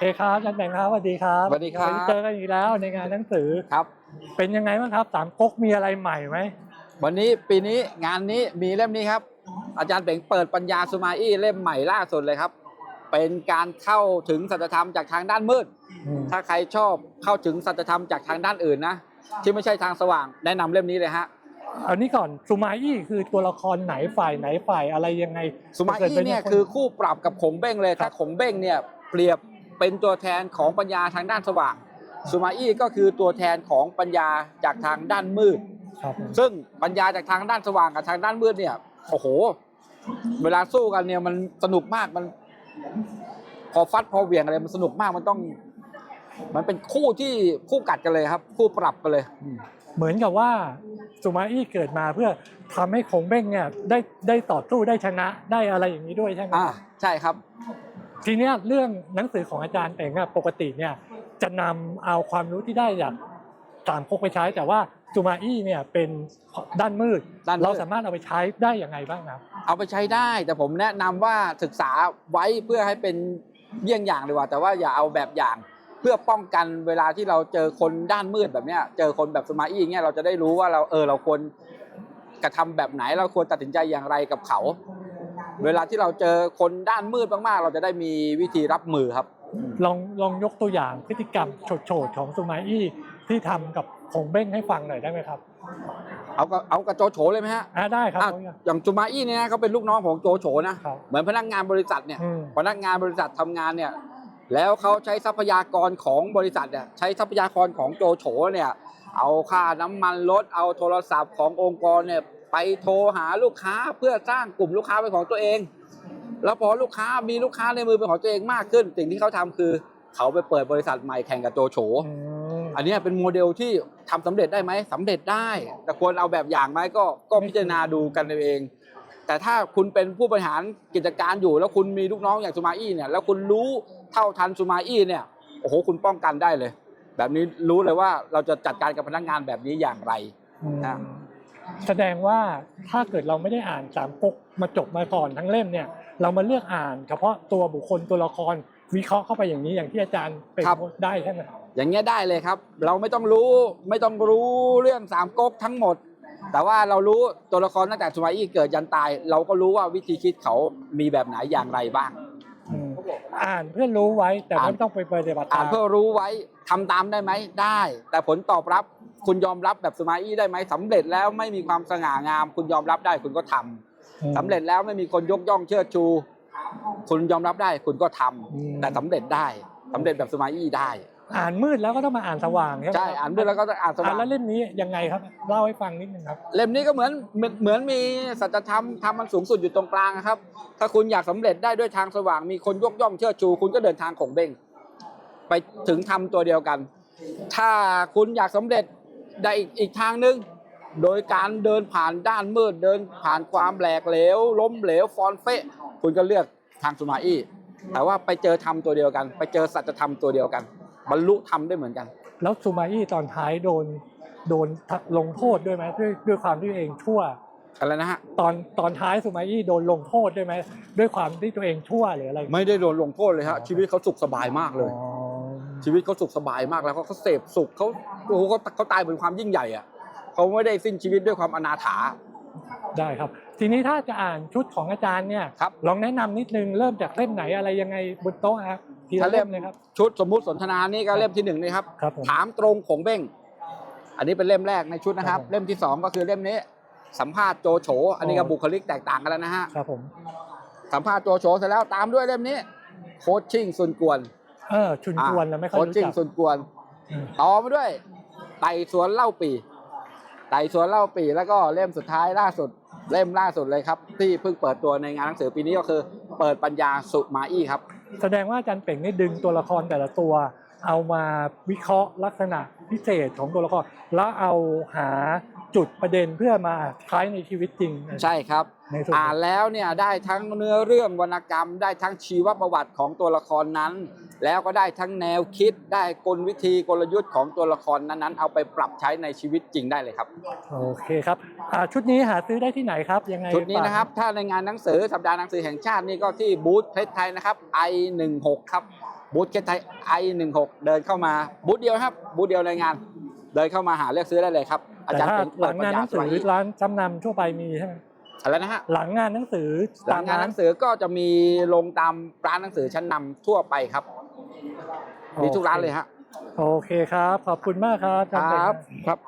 เคครับอาจารย์แบงค์ครับสวัสดีครับสวัสดีครับ เจอกันอีกแล้วในงานหนังสือครับ เป็นยังไงบ้างครับสามก๊กมีอะไรใหม่ไหมวันนี้ปีนี้งานนี้มีเล่มนี้ครับ อาจารย์เป่งเปิดปัญญาสุมาอี้เล่มใหม่ล่าสุดเลยครับ เป็นการเข้าถึงสัจธรรมจากทางด้านมืดอืมถ้าใครชอบเข้าถึงสัจธรรมจากทางด้านอื่นนะที่ไม่ใช่ทางสว่างแนะนำเล่มนี้เลยฮะเอานี้ก่อนสุมาอี้คือตัวละครไหนฝ่ายไหนฝ่ายอะไรยังไงสุมาอี้เนี่ยคือคู่ปรับกับขงเบ้งเลยถ้าขงเบ้งเนี่ยเปรียบ เป็นตัวแทนของปัญญาทางด้านสว่างสุมาอี้ก็คือตัวแทนของปัญญาจากทางด้านมืดครับผมซึ่งปัญญาจากทางด้านสว่างกับทางด้านมืดเนี่ยโอ้โห เวลาสู้กันเนี่ยมันสนุกมากมัน พอฟัดพอเหวี่ยงอะไรมันสนุกมากมันต้อง มันเป็นคู่ที่คู่กัดกันเลยครับ คู่ปรับกันเลยอืมเหมือนกับว่าสุมาอี้เกิดมาเพื่อทำให้คงเบ้งเนี่ยได้ได้ต่อสู้ได้ชนะได้อะไรอย่างนี้ด้วยใช่ไหมอ่าใช่ครับ ทีเนี้ยเรื่องหนังสือของอาจารย์เองอะปกติเนี่ยจะนำเอาความรู้ที่ได้จากสามก๊กไปใช้แต่ว่าสุมาอี้เนี่ยเป็นด้านมืด ด้านมืด เราสามารถเอาไปใช้ได้อย่างไงบ้างครับเอาไปใช้ได้แต่ผมแนะนำว่าศึกษาไว้เพื่อให้เป็นเยี่ยงอย่างเลยว่า แต่ว่าอย่าเอาแบบอย่าง เพื่อป้องกันเวลาที่เราเจอคนด้านมืดแบบเนี้ยเจอคนแบบสมาอี้เงี้ยเราจะได้รู้ว่าเราเออเราควรกระทำแบบไหนเราควรตัดสินใจอย่างไรกับเขา เวลาที่เราเจอคนด้านมืดมากๆ เราจะได้มีวิธีรับมือครับ ลองลองยกตัวอย่างพฤติกรรมโฉดๆของสุมาอี้ที่ทำกับคงเบ้งให้ฟังหน่อยได้ไหมครับเอากับเอากับโจโฉเลยไหมฮะอ่าได้ครับอะอย่างจูมาอี้เนี่ยนะเขาเป็นลูกน้องของโจโฉนะ ครับ เหมือนพนักงานบริษัทเนี่ย อืม พนักงานบริษัททำงานเนี่ย แล้วเขาใช้ทรัพยากรของบริษัทเนี่ย ใช้ทรัพยากรของโจโฉเนี่ย เอาค่าน้ำมันรถ เอาโทรศัพท์ขององค์กรเนี่ย ไปโทรหาลูกค้าเพื่อสร้างกลุ่มลูกค้าเป็นของตัวเอง แล้วพอลูกค้ามีลูกค้าในมือเป็นของตัวเองมากขึ้น สิ่งที่เขาทำคือ เขาไปเปิดบริษัทใหม่แข่งกับโจโฉอืมอันเนี้ยเป็นโมเดลที่ทำสำเร็จได้ไหมสำเร็จได้ แต่ควรเอาแบบอย่างไหมก็ก็พิจารณาดูกันเอาเอง แต่ถ้าคุณเป็นผู้บริหารกิจการอยู่ แล้วคุณมีลูกน้องอย่างซูมาอี้เนี่ยแล้วคุณรู้เท่าทันซูมาอี้เนี่ยโอ้โหคุณป้องกันได้เลย แบบนี้รู้เลยว่าเราจะจัดการกับพนักงานแบบนี้อย่างไรนะ แสดงว่าถ้าเกิดเราไม่ได้อ่านสามก๊กมาจบมาก่อนทั้งเล่มเนี่ยเรามาเลือกอ่านเฉพาะตัวบุคคลตัวละครวิเคราะห์เข้าไปอย่างนี้อย่างที่อาจารย์เป็นครับ ได้ใช่ไหมอย่างเงี้ยได้เลยครับ เราไม่ต้องรู้ไม่ต้องรู้เรื่องสามก๊กทั้งหมด แต่ว่าเรารู้ตัวละครตั้งแต่ซูมาอี้เกิดยันตาย เราก็รู้ว่าวิธีคิดเขามีแบบไหนอย่างไรบ้าง อืมอ่านเพื่อรู้ไว้แต่อ่านไม่ต้องไปปฏิบัติอ่าตานมเพื่อรู้ไว้ทำตามได้ไหมได้ แต่ผลตอบรับ คุณยอมรับแบบสมาอี้ได้ไหมสำเร็จแล้วไม่มีความสง่างาม คุณยอมรับได้คุณก็ทำอืมสำเร็จแล้วไม่มีคนยกย่องเชิดชู คุณยอมรับได้คุณก็ทำอืมแต่สำเร็จได้สำเร็จแบบสมาอี้ได้ อ่านมืดแล้วก็ต้องมาอ่านสว่างใช่ไหมใช่อ่านด้วยแล้วก็ต้องอ่านสอ่าว่านงแล้วเล่มนี้ยังไงครับเล่าให้ฟังนิดนึงครับ เล่มนี้ก็เหมือนเหมือนเหมือนมีสัจธรรมทำมันสูงสุดอยู่ตรงกลางนะครับ ถ้าคุณอยากสำเร็จได้ด้วยทางสว่าง มีคนยกย่องเชิดชู คุณก็เดินทางของเบ้งไปถึงทำตัวเดียวกัน ถ้าคุณอยากสำเร็จ ได้อีกอีกทางหนึ่งโดยการเดินผ่านด้านมืดเดินผ่านความแหลกเหลว ล้มเหลวฟอนเฟะคุณก็เลือกทางสุมาอี้แต่ว่าไปเจอธรรมตัวเดียวกัน ไปเจอสัจธรรมตัวเดียวกัน บรรลุธรรมได้เหมือนกัน แล้วซูมาอี้ตอนท้ายโดนโดนลงโทษด้วยไหมด้วยด้วยความที่ตัวเองชั่วอะไรนะฮะตอนตอนท้ายซูมาอี้โดนลงโทษด้วยไหมด้วยความที่ตัวเองชั่วหรืออะไรไม่ได้โดนลงโทษเลยฮะชีวิตเขาสุขสบายมากเลยอ๋อ ชีวิตเขาสุขสบายมากแล้วเขาเขาเสพสุขเขาโอ้โหเขาเขาตายบนความยิ่งใหญ่อะเขาไม่ได้สิ้นชีวิตด้วยความอนาถาได้ครับ ทีนี้ถ้าจะอ่านชุดของอาจารย์เนี่ยครับลองแนะนำนิดนึงเริ่มจากเล่มไหนอะไรยังไงบนโต๊ะครับทีละถ้าเล่เล่มมเลยครับชุดสมมุติสนทนานี่ก็เล่มที่หนึ่งนี่ครับครับผมถามตรงของเบ้ง อันนี้เป็นเล่มแรกในชุดนะครับครับผมเล่มที่สองก็คือเล่มนี้ สัมภาษณ์โจโฉอันนี้ก็อ๋อบุคลิกแตกต่างกันแล้วนะฮะครับผมสัมภาษณ์โจโฉเสร็จแล้วตามด้วยเล่มนี้ โคชชิ่งซุนกวน เออชุนกวนนะไม่ค่อยโคชรู้ชิ่งจักซุนกวนอืมต่อมาด้วย ไต่สวนเล่าปี ไต่สวนเล่าปีแล้วก็เล่มสุดท้ายล่าสุด เล่มล่าสุดเลยครับ ที่เพิ่งเปิดตัวในงานหนังสือปีนี้ก็คือ เปิดปัญญาสุมาอี้ครับ แสดงว่าอาจารย์เป่งนี่ดึงตัวละครแต่ละตัว เอามาวิเคราะห์ลักษณะพิเศษของตัวละครแล้วเอาหา จุดประเด็นเพื่อมาใช้ในชีวิตจริง ใช่ครับ ในส่วน อ่านแล้วเนี่ยได้ทั้งเนื้อเรื่องวรรณกรรม ได้ทั้งชีวประวัติของตัวละครนั้น แล้วก็ได้ทั้งแนวคิดได้กลวิธีกลยุทธ์ของตัวละครนั้นๆ เอาไปปรับใช้ในชีวิตจริงได้เลยครับ โอเคครับอ่าชุดนี้หาซื้อได้ที่ไหนครับยังไงชุดนี้นะครับ ถ้าในงานหนังสือสัปดาห์หนังสือแห่งชาตินี่ก็ที่บูธเพชรไทยนะครับ i16 ครับบูธเคสไทยไอหนึ่งหกเดินเข้ามาบูธเดียวนะครับบูธเดียวในงาน เดินเข้ามาหาเลือกซื้อได้เลยครับอาแต่จารย์ถ้าเป็นหลังงานหนังสือเปิดปัญญาสมัยร้านจำนำทั่วไปมีใช่ไหมอะไรนะฮะหลังงานหนังสือหลังงานหนังสือก็จะมีลงตามร้านหนังสือชั้นนำทั่วไปครับมีทุกร้านเลยฮะโอเคครับ ขอบคุณมากครับอาจารย์เป่งครับ